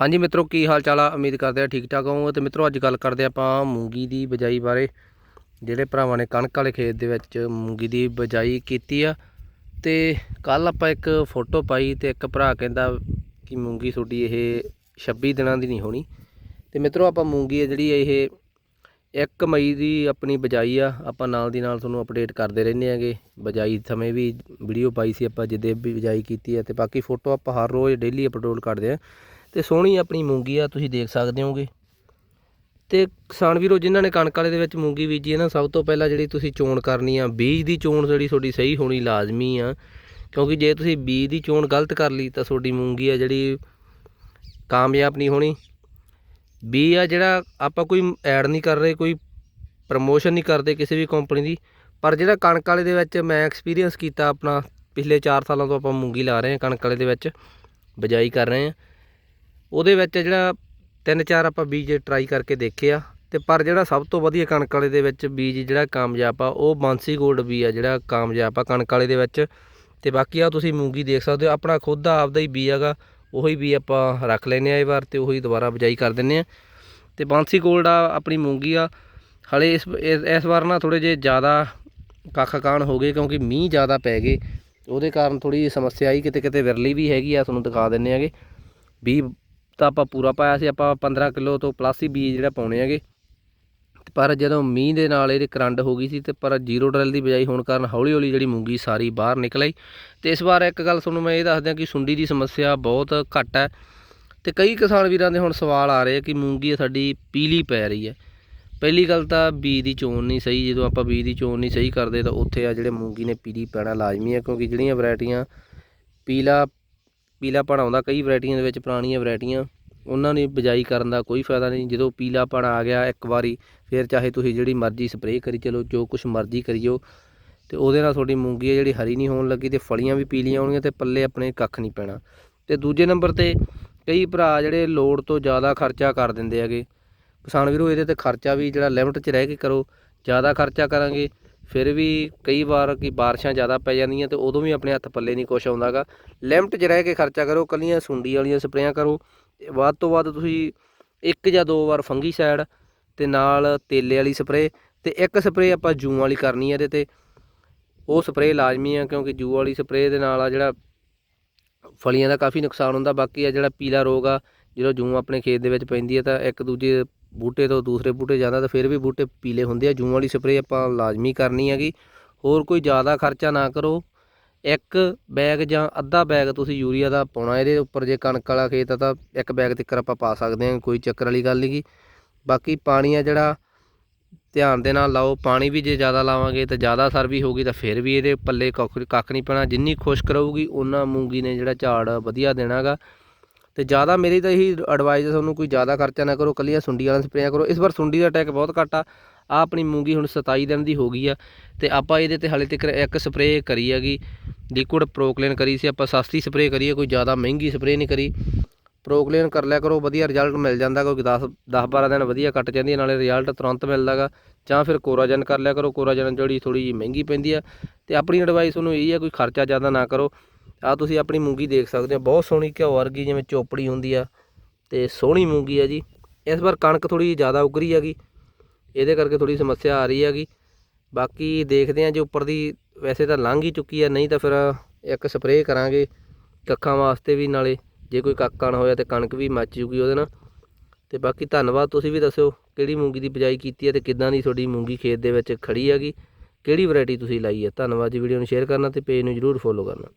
ਹਾਂਜੀ ਮਿੱਤਰੋ, ਕੀ ਹਾਲ ਚਾਲ ਆ? ਉਮੀਦ ਕਰਦੇ ਆ ਠੀਕ ਠਾਕ ਹੋਵੋਗੇ। ਤੇ ਮਿੱਤਰੋ, ਅੱਜ ਗੱਲ ਕਰਦੇ ਆਪਾਂ ਮੂੰਗੀ ਦੀ ਬਜਾਈ ਬਾਰੇ। ਜਿਹੜੇ ਭਰਾਵਾਂ ਨੇ ਕਣਕ ਵਾਲੇ ਖੇਤ ਦੇ ਵਿੱਚ ਮੂੰਗੀ ਦੀ ਬਜਾਈ ਕੀਤੀ ਆ। ਤੇ ਕੱਲ ਆਪਾਂ ਇੱਕ ਫੋਟੋ ਪਾਈ ਤੇ ਇੱਕ ਭਰਾ ਕਹਿੰਦਾ ਕਿ ਮੂੰਗੀ ਤੁਹਾਡੀ ਇਹ 26 ਦਿਨਾਂ ਦੀ ਨਹੀਂ ਹੋਣੀ। ਤੇ ਮਿੱਤਰੋ, ਆਪਾਂ ਮੂੰਗੀ ਆ ਜਿਹੜੀ ਇਹ 1 ਮਈ ਦੀ ਆਪਣੀ ਬਜਾਈ ਆ। ਆਪਾਂ ਨਾਲ ਦੀ ਨਾਲ ਤੁਹਾਨੂੰ ਅਪਡੇਟ ਕਰਦੇ ਰਹਿੰਦੇ ਆਂਗੇ। ਬਜਾਈ ਸਮੇਂ ਵੀ ਵੀਡੀਓ ਪਾਈ ਸੀ ਆਪਾਂ, ਜਿੱਦੇ ਵੀ ਬਜਾਈ ਕੀਤੀ ਆ। ਤੇ ਬਾਕੀ ਫੋਟੋ ਆਪਾਂ ਹਰ ਰੋਜ਼ ਡੇਲੀ ਅਪਲੋਡ ਕਰਦੇ ਆ। ਤੇ ਸੋਹਣੀ ਆਪਣੀ ਮੂੰਗੀ ਆ, ਤੁਸੀਂ ਦੇਖ ਸਕਦੇ ਹੋਗੇ। ਤੇ ਕਿਸਾਨ ਵੀਰੋ, ਜਿਨ੍ਹਾਂ ਨੇ ਕਣਕ ਵਾਲੇ ਦੇ ਵਿੱਚ ਮੂੰਗੀ ਬੀਜੀ ਹੈ ਨਾ, ਸਭ ਤੋਂ ਪਹਿਲਾਂ ਜਿਹੜੀ ਤੁਸੀਂ ਚੋਣ ਕਰਨੀ ਆ, ਬੀਜ ਦੀ ਚੋਣ ਜਿਹੜੀ ਤੁਹਾਡੀ ਸਹੀ ਹੋਣੀ ਲਾਜ਼ਮੀ ਆ। ਕਿਉਂਕਿ ਜੇ ਤੁਸੀਂ ਬੀਜ ਦੀ ਚੋਣ ਗਲਤ ਕਰ ਲਈ, ਤਾਂ ਤੁਹਾਡੀ ਮੂੰਗੀ ਆ ਜਿਹੜੀ ਕਾਮਯਾਬ ਨਹੀਂ ਹੋਣੀ। ਬੀ ਆ ਜਿਹੜਾ ਆਪਾਂ ਕੋਈ ਐਡ ਨਹੀਂ ਕਰ ਰਹੇ, ਕੋਈ ਪ੍ਰਮੋਸ਼ਨ ਨਹੀਂ ਕਰਦੇ ਕਿਸੇ ਵੀ ਕੰਪਨੀ ਦੀ। ਪਰ ਜਿਹੜਾ ਕਣਕ ਵਾਲੇ ਦੇ ਵਿੱਚ ਮੈਂ ਐਕਸਪੀਰੀਅੰਸ ਕੀਤਾ ਆਪਣਾ, ਪਿਛਲੇ 4 ਸਾਲਾਂ ਤੋਂ ਆਪਾਂ ਮੂੰਗੀ ਲਾ ਰਹੇ ਹਾਂ ਕਣਕ ਵਾਲੇ ਦੇ ਵਿੱਚ, ਬਜਾਈ ਕਰ ਰਹੇ ਹਾਂ। ਉਹਦੇ ਵਿੱਚ ਜਿਹੜਾ ਤਿੰਨ ਚਾਰ ਆਪਾਂ ਬੀਜ ਟਰਾਈ ਕਰਕੇ ਦੇਖੇ ਆ, ਤੇ ਪਰ ਜਿਹੜਾ ਸਭ ਤੋਂ ਵਧੀਆ ਕਣਕ ਵਾਲੇ ਦੇ ਵਿੱਚ ਬੀਜ ਜਿਹੜਾ ਕਾਮਯਾਬ ਆ, ਉਹ ਬਾਂਸੀ ਗੋਲਡ ਵੀ ਆ ਜਿਹੜਾ ਕਾਮਯਾਬ ਆ ਕਣਕ ਵਾਲੇ ਦੇ ਵਿੱਚ। ਤੇ ਬਾਕੀ ਆ ਤੁਸੀਂ ਮੂੰਗੀ ਦੇਖ ਸਕਦੇ ਹੋ, ਆਪਣਾ ਖੁਦ ਦਾ ਆਪਦਾ ਹੀ ਬੀਜ ਹੈਗਾ, ਉਹੀ ਵੀ ਆਪਾਂ ਰੱਖ ਲੈਨੇ ਆ ਇਹ ਵਾਰ ਤੇ ਉਹੀ ਦੁਬਾਰਾ ਬਜਾਈ ਕਰ ਦਿੰਨੇ ਆ। ਤੇ ਬਾਂਸੀ ਗੋਲਡ ਆ, ਆਪਣੀ ਮੂੰਗੀ ਆ, ਹਲੇ ਇਸ ਇਸ ਵਾਰ ਨਾ ਥੋੜੇ ਜੇ ਜ਼ਿਆਦਾ ਕੱਖ ਕਾਣ ਹੋ ਗਏ, ਕਿਉਂਕਿ ਮੀਂਹ ਜ਼ਿਆਦਾ ਪੈ ਗਏ। ਉਹਦੇ ਕਾਰਨ ਥੋੜੀ ਜਿਹੀ ਸਮੱਸਿਆ ਆਈ ਕਿਤੇ ਕਿਤੇ ਵਿਰਲੀ ਵੀ ਹੈਗੀ ਆ, ਤੁਹਾਨੂੰ ਦਿਖਾ ਦਿੰਨੇ ਆਗੇ। ਵੀ ਤਾਂ ਆਪਾਂ ਪੂਰਾ ਪਾਇਆ ਸੀ, ਆਪਾਂ 15 ਕਿਲੋ ਤੋਂ ਪਲੱਸ ਹੀ ਬੀਜ ਜਿਹੜਾ ਪਾਉਣੇ ਹੈਗੇ। ਪਰ ਜਦੋਂ ਮੀਂਹ ਦੇ ਨਾਲ ਇਹਦੇ ਕਰੰਡ ਹੋ ਗਈ ਸੀ, ਤੇ ਪਰ ਜ਼ੀਰੋ ਡਰਲ ਦੀ ਬਜਾਈ ਹੋਣ ਕਾਰਨ ਹੌਲੀ ਹੌਲੀ ਜਿਹੜੀ ਮੂੰਗੀ ਸਾਰੀ ਬਾਹਰ ਨਿਕਲ ਆਈ। ਤੇ ਇਸ ਵਾਰ ਇੱਕ ਗੱਲ ਤੁਹਾਨੂੰ ਮੈਂ ਇਹ ਦੱਸ ਦਿਆਂ ਕਿ ਸੁੰਡੀ ਦੀ ਸਮੱਸਿਆ ਬਹੁਤ ਘੱਟ ਹੈ। ਤੇ ਕਈ ਕਿਸਾਨ ਵੀਰਾਂ ਦੇ ਹੁਣ ਸਵਾਲ ਆ ਰਹੇ ਕਿ ਮੂੰਗੀ ਸਾਡੀ ਪੀਲੀ ਪੈ ਰਹੀ ਹੈ। ਪਹਿਲੀ ਗੱਲ ਤਾਂ ਬੀਜ ਦੀ ਚੋਣ ਨਹੀਂ ਸਹੀ, ਜਦੋਂ ਆਪਾਂ ਬੀਜ ਦੀ ਚੋਣ ਨਹੀਂ ਸਹੀ ਕਰਦੇ ਤਾਂ ਉੱਥੇ ਆ ਜਿਹੜੇ ਮੂੰਗੀ ਨੇ ਪੀਲੀ ਪੈਣਾ ਲਾਜ਼ਮੀ ਹੈ, ਕਿਉਂਕਿ ਜਿਹੜੀਆਂ ਵੈਰਾਈਟੀਆਂ ਪੀਲਾ ਪੀਲਾਪਣ ਆਉਂਦਾ ਕਈ ਵੈਰਾਈਟੀਆਂ ਦੇ ਵਿੱਚ ਪੁਰਾਣੀਆਂ ਵੈਰਾਈਟੀਆਂ, ਉਹਨਾਂ ਨੇ ਬਜਾਈ ਕਰਨ ਦਾ ਕੋਈ ਫਾਇਦਾ ਨਹੀਂ। ਜਦੋਂ ਪੀਲਾਪਣ ਆ ਗਿਆ ਇੱਕ ਵਾਰੀ, ਫਿਰ ਚਾਹੇ ਤੁਸੀਂ ਜਿਹੜੀ ਮਰਜ਼ੀ ਸਪਰੇਅ ਕਰੀ ਚਲੋ, ਜੋ ਕੁਝ ਮਰਜ਼ੀ ਕਰੀਓ। ਤੇ ਉਹਦੇ ਨਾਲ ਤੁਹਾਡੀ ਮੂੰਗੀ ਹੈ ਜਿਹੜੀ ਹਰੀ ਨਹੀਂ ਹੋਣ ਲੱਗੀ ਤੇ ਫਲੀਆਂ ਵੀ ਪੀਲੀਆਂ ਹੋਣਗੀਆਂ ਤੇ ਪੱਲੇ ਆਪਣੇ ਕੱਖ ਨਹੀਂ ਪੈਣਾ। ਤੇ ਦੂਜੇ ਨੰਬਰ ਤੇ ਕਈ ਭਰਾ ਜਿਹੜੇ ਲੋੜ ਤੋਂ ਜ਼ਿਆਦਾ ਖਰਚਾ ਕਰ ਦਿੰਦੇ ਹੈਗੇ। ਕਿਸਾਨ ਵੀਰੋ, ਇਹਦੇ ਤੇ ਖਰਚਾ ਵੀ ਜਿਹੜਾ ਲਿਮਟ 'ਚ ਰਹਿ ਕੇ ਕਰੋ, ਜ਼ਿਆਦਾ ਖਰਚਾ ਕਰਾਂਗੇ। ਫਿਰ ਵੀ ਕਈ ਵਾਰ ਕਿ ਬਾਰਿਸ਼ਾਂ ਜ਼ਿਆਦਾ ਪੈ ਜਾਂਦੀਆਂ ਤੇ ਉਦੋਂ ਵੀ ਆਪਣੇ ਹੱਥ ਪੱਲੇ ਨਹੀਂ ਕੁਛ ਆਉਂਦਾਗਾ ਲਿਮਟ 'ਚ ਰਹਿ ਕੇ ਖਰਚਾ ਕਰੋ, ਕੱਲੀਆਂ ਸੁੰਡੀ ਵਾਲੀਆਂ ਸਪਰੇਆਂ ਕਰੋ। ਤੇ ਵੱਧ ਤੋਂ ਵੱਧ ਤੁਸੀਂ ਇੱਕ ਜਾਂ ਦੋ ਵਾਰ ਫੰਗੀਸਾਈਡ ਤੇ ਨਾਲ ਤੇਲੇ ਵਾਲੀ ਸਪਰੇਅ ਤੇ ਇੱਕ ਸਪਰੇਅ ਆਪਾਂ ਜੂ ਵਾਲੀ ਕਰਨੀ ਹੈ ਇਹਦੇ ਤੇ। ਉਹ ਸਪਰੇਅ ਲਾਜ਼ਮੀ ਆ ਕਿਉਂਕਿ ਜੂ ਵਾਲੀ ਸਪਰੇਅ ਦੇ ਨਾਲ ਆ ਜਿਹੜਾ ਫਲੀਆਂ ਦਾ ਕਾਫੀ ਨੁਕਸਾਨ ਹੁੰਦਾ, ਬਾਕੀ ਆ ਜਿਹੜਾ ਪੀਲਾ ਰੋਗ ਆ, ਜਦੋਂ ਜੂ ਆਪਣੇ ਖੇਤ ਦੇ ਵਿੱਚ ਪੈਂਦੀ ਹੈ ਤਾਂ ਇੱਕ ਦੂਜੇ ਬੂਟੇ ਤੋਂ ਦੂਸਰੇ ਬੂਟੇ ਜਾਂਦਾ ਤਾਂ ਫਿਰ ਵੀ ਬੂਟੇ ਪੀਲੇ ਹੁੰਦੇ ਆ। ਜੂ ਵਾਲੀ ਸਪਰੇਅ ਆਪਾਂ ਲਾਜ਼ਮੀ ਕਰਨੀ ਹੈਗੀ। ਹੋਰ ਕੋਈ ਜ਼ਿਆਦਾ ਖਰਚਾ ਨਾ ਕਰੋ। ਇੱਕ ਬੈਗ ਜਾਂ ਅੱਧਾ ਬੈਗ ਤੁਸੀਂ ਯੂਰੀਆ ਦਾ ਪਾਉਣਾ, ਇਹਦੇ ਉੱਪਰ ਜੇ ਕਣਕ ਵਾਲਾ ਖੇਤ ਆ ਤਾਂ ਇੱਕ ਬੈਗ ਤੱਕ ਆਪਾਂ ਪਾ ਸਕਦੇ ਹਾਂ, ਕੋਈ ਚੱਕਰ ਵਾਲੀ ਗੱਲ ਨਹੀਂ ਗੀ। ਬਾਕੀ ਪਾਣੀ ਆ ਜਿਹੜਾ, ਧਿਆਨ ਦੇ ਨਾਲ ਲਾਓ। ਪਾਣੀ ਵੀ ਜੇ ਜ਼ਿਆਦਾ ਲਾਵਾਂਗੇ ਤਾਂ ਜ਼ਿਆਦਾ ਸਰ ਵੀ ਹੋਊਗੀ ਤਾਂ ਫਿਰ ਵੀ ਇਹਦੇ ਪੱਲੇ ਕੱਖ ਕੱਖ ਨਹੀਂ ਪੈਣਾ। ਜਿੰਨੀ ਖੁਸ਼ਕ ਰਹੂਗੀ ਉਹਨਾਂ ਮੂੰਗੀ ਨੇ ਜਿਹੜਾ ਝਾੜ ਵਧੀਆ ਦੇਣਾਗਾ ਤੇ ਜ਼ਿਆਦਾ ਮੇਰੀ ਤਾਂ ਇਹੀ ਐਡਵਾਈਸ ਹੈ ਤੁਹਾਨੂੰ ਕੋਈ ਜ਼ਿਆਦਾ ਖਰਚਾ ਨਾ ਕਰੋ ਕੱਲੀਆਂ ਸੁੰਡੀ ਵਾਲਾ ਸਪਰੇਆਂ ਕਰੋ। ਇਸ ਵਾਰ ਸੁੰਡੀ ਦਾ ਅਟੈਕ ਬਹੁਤ ਘੱਟ ਆ। ਆ ਆਪਣੀ ਮੂੰਗੀ ਹੁਣ 27 ਦਿਨ ਦੀ ਹੋ ਗਈ ਆ ਤੇ ਆਪਾਂ ਇਹਦੇ ਤੇ ਹਾਲੇ ਤੱਕ ਇੱਕ ਸਪਰੇਅ ਕਰੀ ਹੈਗੀ ਲਿਕੁਇਡ ਪ੍ਰੋਕਲੇਨ ਕਰੀ ਸੀ। ਆਪਾਂ ਸਸਤੀ ਸਪਰੇਅ ਕਰੀਏ ਕੋਈ ਜ਼ਿਆਦਾ ਮਹਿੰਗੀ ਸਪਰੇਅ ਨਹੀਂ ਕਰੀ। ਪ੍ਰੋਕਲੇਨ ਕਰ ਲਿਆ ਕਰੋ, ਵਧੀਆ ਰਿਜ਼ਲਟ ਮਿਲ ਜਾਂਦਾ, ਕੋਈ 10 10 12 ਦਿਨ ਵਧੀਆ ਕੱਟ ਜਾਂਦੀ ਹੈ ਨਾਲੇ ਰਿਜ਼ਲਟ ਤੁਰੰਤ ਮਿਲਦਾਗਾ ਜਾਂ ਫਿਰ ਕੋਰਾਜਨ ਕਰ ਲਿਆ ਕਰੋ, ਕੋਰਾਜਨ ਜਿਹੜੀ ਥੋੜੀ ਜਿਹੀ ਮਹਿੰਗੀ ਪੈਂਦੀ ਆ। ਤੇ ਆਪਣੀ ਐਡਵਾਈਸ ਉਹਨੂੰ ਇਹ ਹੈ ਕੋਈ ਖਰਚਾ ਜ਼ਿਆਦਾ ਨਾ ਕਰੋ। ਆ ਤੁਸੀਂ ਆਪਣੀ ਮੂੰਗੀ ਦੇਖ ਸਕਦੇ ਹੋ, ਬਹੁਤ ਸੋਹਣੀ ਘਿਓ ਵਰਗੀ ਜਿਵੇਂ ਚੋਪੜੀ ਹੁੰਦੀ ਆ ਤੇ ਸੋਹਣੀ ਮੂੰਗੀ ਆ ਜੀ। ਇਸ ਵਾਰ ਕਣਕ ਥੋੜੀ ਜ਼ਿਆਦਾ ਉਗਰੀ ਹੈਗੀ, ਇਹਦੇ ਕਰਕੇ ਥੋੜੀ ਸਮੱਸਿਆ ਆ ਰਹੀ ਹੈਗੀ। ਬਾਕੀ ਦੇਖਦੇ ਆ ਜੇ ਉੱਪਰ ਦੀ ਵੈਸੇ ਤਾਂ ਲੰਘ ਹੀ ਚੁੱਕੀ ਆ, ਨਹੀਂ ਤਾਂ ਫਿਰ ਇੱਕ ਸਪਰੇਅ ਕਰਾਂਗੇ ਕੱਖਾਂ ਵਾਸਤੇ ਵੀ, ਨਾਲੇ ਜੇ ਕੋਈ ਕੱਕਾ ਨਾ ਹੋਇਆ ਤੇ ਕਣਕ ਵੀ ਮੱਚ ਜੂਗੀ ਉਹਦੇ ਨਾਲ। ਤੇ ਬਾਕੀ ਧੰਨਵਾਦ, ਤੁਸੀਂ ਵੀ ਦੱਸਿਓ ਕਿਹੜੀ ਮੂੰਗੀ ਦੀ ਬਿਜਾਈ ਕੀਤੀ ਹੈ ਤੇ ਕਿੱਦਾਂ ਦੀ ਤੁਹਾਡੀ ਮੂੰਗੀ ਖੇਤ ਦੇ ਵਿੱਚ ਖੜੀ ਹੈਗੀ, ਕਿਹੜੀ ਵੈਰਾਈਟੀ ਤੁਸੀਂ ਲਾਈ ਹੈ। ਧੰਨਵਾਦ ਜੀ, ਵੀਡੀਓ ਨੂੰ ਸ਼ੇਅਰ ਕਰਨਾ ਤੇ ਪੇਜ ਨੂੰ ਜਰੂਰ ਫੋਲੋ ਕਰਨਾ।